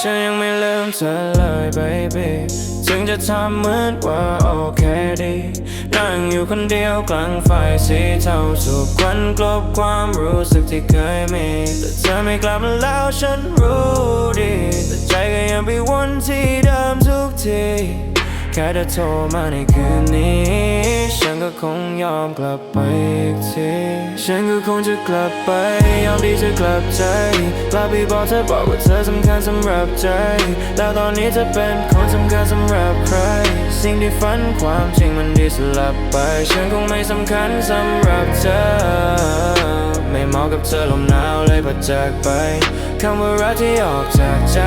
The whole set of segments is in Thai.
ฉันยังไม่เธอเลย baby ถึงจะทำเหมือนว่าโอเคดี นั่งอยู่คนเดียวกลางไฟสีเทาสุขวันกลบความรู้สึกที่เคยมี แต่เธอไม่กลับมาแล้วฉันรู้ดี แต่ใจก็ยังไปวนที่เดิมทุกที แค่เธอโทรมาในคืนนี้ฉ ก็คงยอมกลับไปอีกทีฉันก็คงจะกลับไป ยอมที่จะกลับใจกลับไปบอกเธอบอกว่าเธอสำคัญสำหรับใจ แล้วตอนนี้เธอเป็นคนสำคัญสำหรับใคร สิ่งที่ฝันความจริงมันดีสลับไป ฉันคงไม่สำคัญสำหรับเธอไม่เหมาะกับเธอลมหนาวเลยพอจากไป คำว่ารักที่ออกจากใจ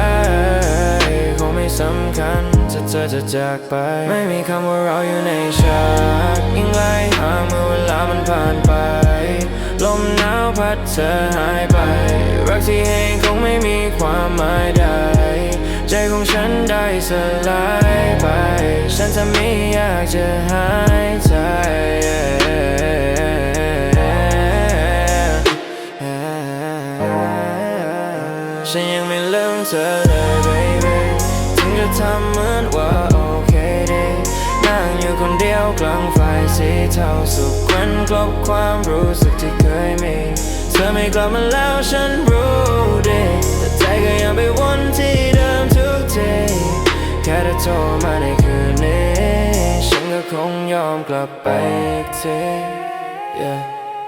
คงไม่สำคัญ เธอจะจากไป ไม่มีคำว่าเราอยู่ในฉากยิ่งไล่ห่างเมื่อเวลามันผ่านไป ลมหนาวพัดเธอหายไป รักที่เองคงไม่มีความหมายใด ใจของฉันได้สลายไป ฉันจะไม่อยากจะหายใจฉันยังไม่ลืมเธอเลย ทำเหมือนว่าโอเคดีนั่งอยู่คนเดียวกลางไฟสีเทาสุขวันกลบความรู้สึกที่เคยมี เธอไม่กลับมาแล้วฉันรู้ดีแต่ใจก็ยังไปวนที่เดิมทุกทีแค่เธอโทรมาในคืนนี้ ฉันก็คงยอมกลับไปอีกที yeah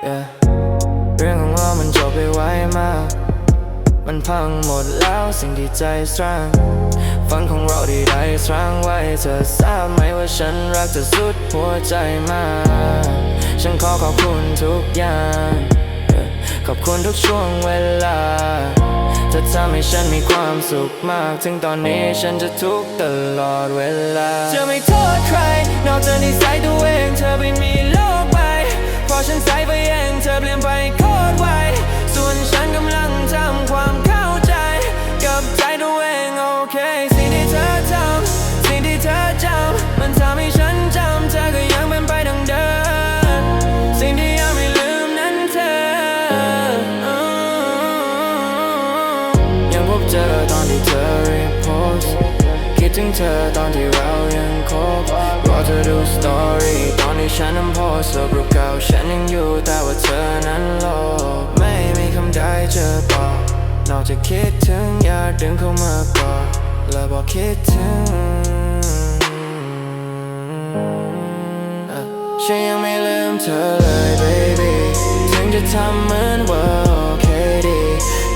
yeah เรื่องของเรามันจบไปไวมาก มันพังหมดแล้วสิ่งที่ใจสร้าง ฝันของเราที่ได้สร้างไว้เธอทราบไหมว่าฉันรักเธอสุดหัวใจมาก ฉันขอขอบคุณทุกอย่าง ขอบคุณทุกช่วงเวลาเธอทำให้ฉันมีความสุขมาก ถึงตอนนี้ฉันจะทุกข์ตลอดเวลา จะไม่โทษใคร นอกจากนิสัย ถึงเธอตอนที่เรายังคบรอเธอดูสตอรี่ตอนที่ฉันนั้นโพสต์รูปเก่าฉันยังอยู่แต่ว่าเธอนั้นลบไม่มีคำใดจะบอกนอกจากคิดถึงอยากดึงเข้ามากอดและบอกคิดถึงฉันยังไม่ลืมเธอเลย baby ถึงจะทำเหมือนว่าโอเคดี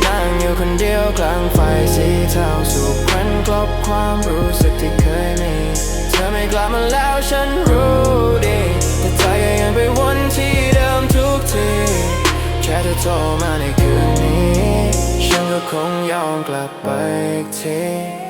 นั่งอยู่คนเดียวกลางไฟสีเทาสุขควันกลบความรู้ คืนนี้ฉันก็คงยอมกลับไปอีกที